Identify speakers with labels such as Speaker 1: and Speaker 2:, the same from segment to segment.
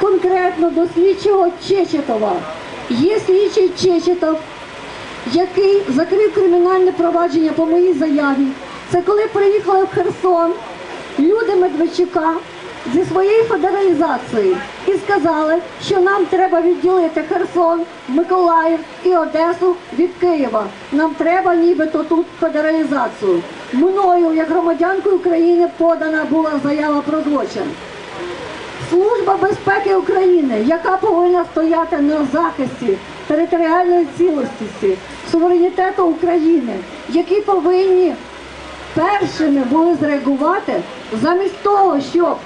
Speaker 1: конкретно до слідчого Чечетова. Є слідчий Чечетов, який закрив кримінальне провадження по моїй заяві. Це коли приїхали в Херсон люди Медведчука зі своєю федералізацією і сказали, що нам треба відділити Херсон, Миколаїв і Одесу від Києва. Нам треба нібито тут федералізацію. Мною, як громадянкою України, подана була заява про злочин. Служба безпеки України, яка повинна стояти на захисті територіальної цілісності, суверенітету України, які повинні першими були зреагувати замість того, щоб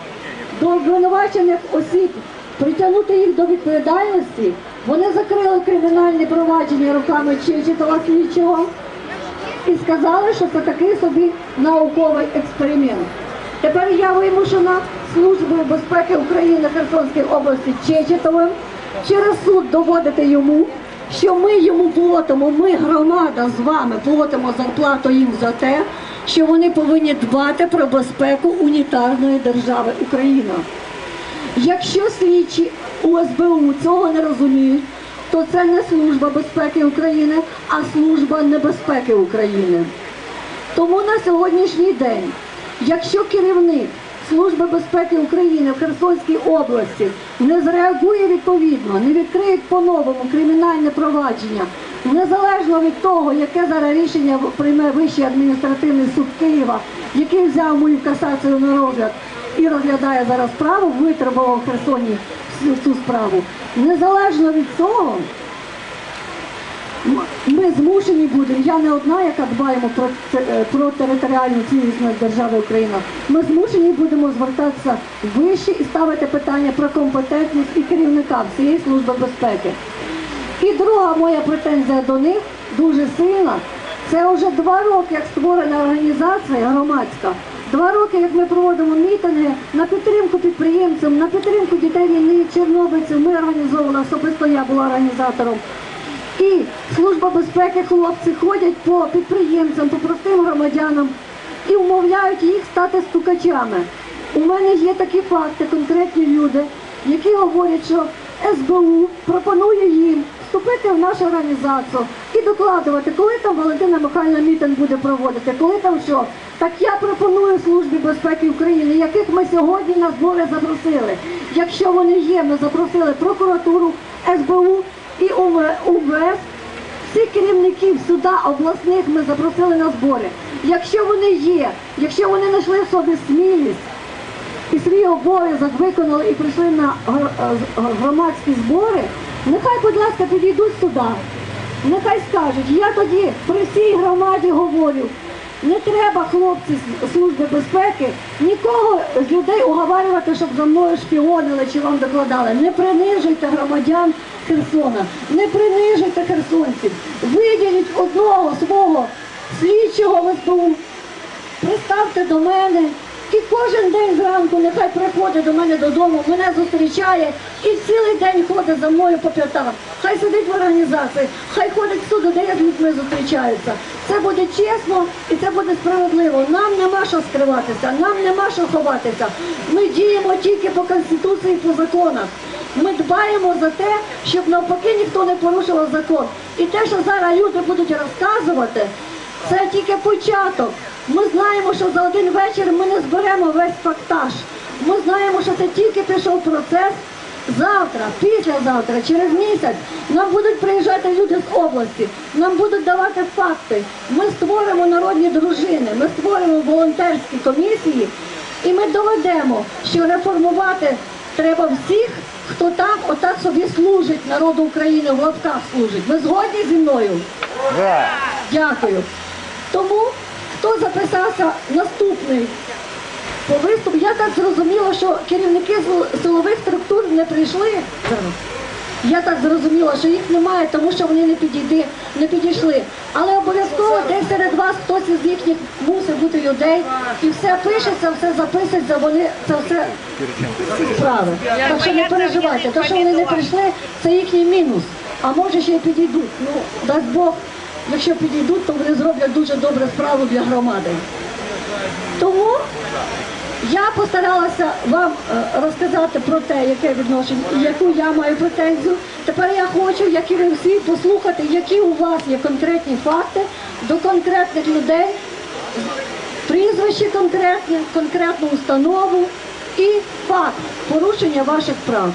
Speaker 1: до обвинувачених осіб притягнути їх до відповідальності, вони закрили кримінальні провадження руками Чечетова слідчого і сказали, що це такий собі науковий експеримент. Тепер я вимушена Службою безпеки України Херсонської області Чечетовим через суд доводити йому, що ми йому платимо, ми громада з вами платимо зарплату їм за те, що вони повинні дбати про безпеку унітарної держави Україна. Якщо слідчі УСБУ цього не розуміють, то це не служба безпеки України, а служба небезпеки України. Тому на сьогоднішній день, якщо керівник Служби безпеки України в Херсонській області не зреагує відповідно, не відкриє по-новому кримінальне провадження, незалежно від того, яке зараз рішення прийме Вищий адміністративний суд Києва, який взяв мою касацію на розгляд і розглядає зараз справу, витребував в Херсоні цю- справу. Незалежно від цього, ми змушені будемо, я не одна, яка дбаємо про, е, про територіальну цілісність держави Україна. Ми змушені будемо звертатися вище і ставити питання про компетентність і керівника всієї служби безпеки. І друга моя претензія до них дуже сильна. Це вже два роки, як створена організація громадська. Два роки, як ми проводимо мітинги на підтримку підприємцям, на підтримку дітей війни, чорнобильців. Ми організовували, особисто я була організатором. І служба безпеки хлопці ходять по підприємцям, по простим громадянам і вмовляють їх стати стукачами. У мене є такі факти, конкретні люди, які говорять, що СБУ пропонує їм вступити в нашу організацію і докладувати, коли там Валентина Михайлівна мітинг буде проводити, коли там що. Так я пропоную Службі безпеки України, яких ми сьогодні на збори запросили. Якщо вони є, ми запросили прокуратуру, СБУ і УВС. Всіх керівників суда обласних ми запросили на збори. Якщо вони є, якщо вони знайшли в собі смілість і свій обов'язок виконали і прийшли на е, громадські збори, нехай, будь ласка, підійдуть сюди. Нехай скажуть, я тоді при всій громаді говорю, не треба хлопці з служби безпеки нікого з людей уговарювати, щоб за мною шпіонили чи вам докладали. Не принижуйте громадян Херсона, не принижуйте херсонців. Виділіть одного свого слідчого в приставте до мене. І кожен день зранку нехай приходить до мене додому, мене зустрічає і цілий день ходить за мною по п'ятам. Хай сидить в організації, хай ходить всюди, де я з людьми зустрічаються. Це буде чесно і це буде справедливо. Нам нема що скриватися, нам нема що ховатися. Ми діємо тільки по конституції, по законах. Ми дбаємо за те, щоб навпаки ніхто не порушував закон. І те, що зараз люди будуть розказувати, це тільки початок. Ми знаємо, що за один вечір ми не зберемо весь фактаж. Ми знаємо, що це тільки пішов процес. Завтра, післязавтра, через місяць нам будуть приїжджати люди з області, нам будуть давати факти. Ми створимо народні дружини, ми створимо волонтерські комісії, і ми доведемо, що реформувати треба всіх, хто там отак собі служить народу України, в лапках служить. Ви згодні зі мною?
Speaker 2: Да.
Speaker 1: Дякую. Тому хто записався наступний по виступу, я так зрозуміла, що керівники силових структур не прийшли зараз. Я так зрозуміла, що їх немає, тому що вони не підійди, не підійшли. Але обов'язково серед вас хтось із їхніх мусить бути людей. І все пишеться, все записується, вони це все справи. Так що не переживайте, те, що вони не прийшли, це їхній мінус. А може ще й підійдуть. Ну, дасть Бог, якщо підійдуть, то вони зроблять дуже добре справу для громади. Тому я постаралася вам е, розказати про те, яке відношення і яку я маю претензію. Тепер я хочу, як і ви всі, послухати, які у вас є конкретні факти, до конкретних людей, прізвище конкретне, конкретну установу і факт порушення ваших прав.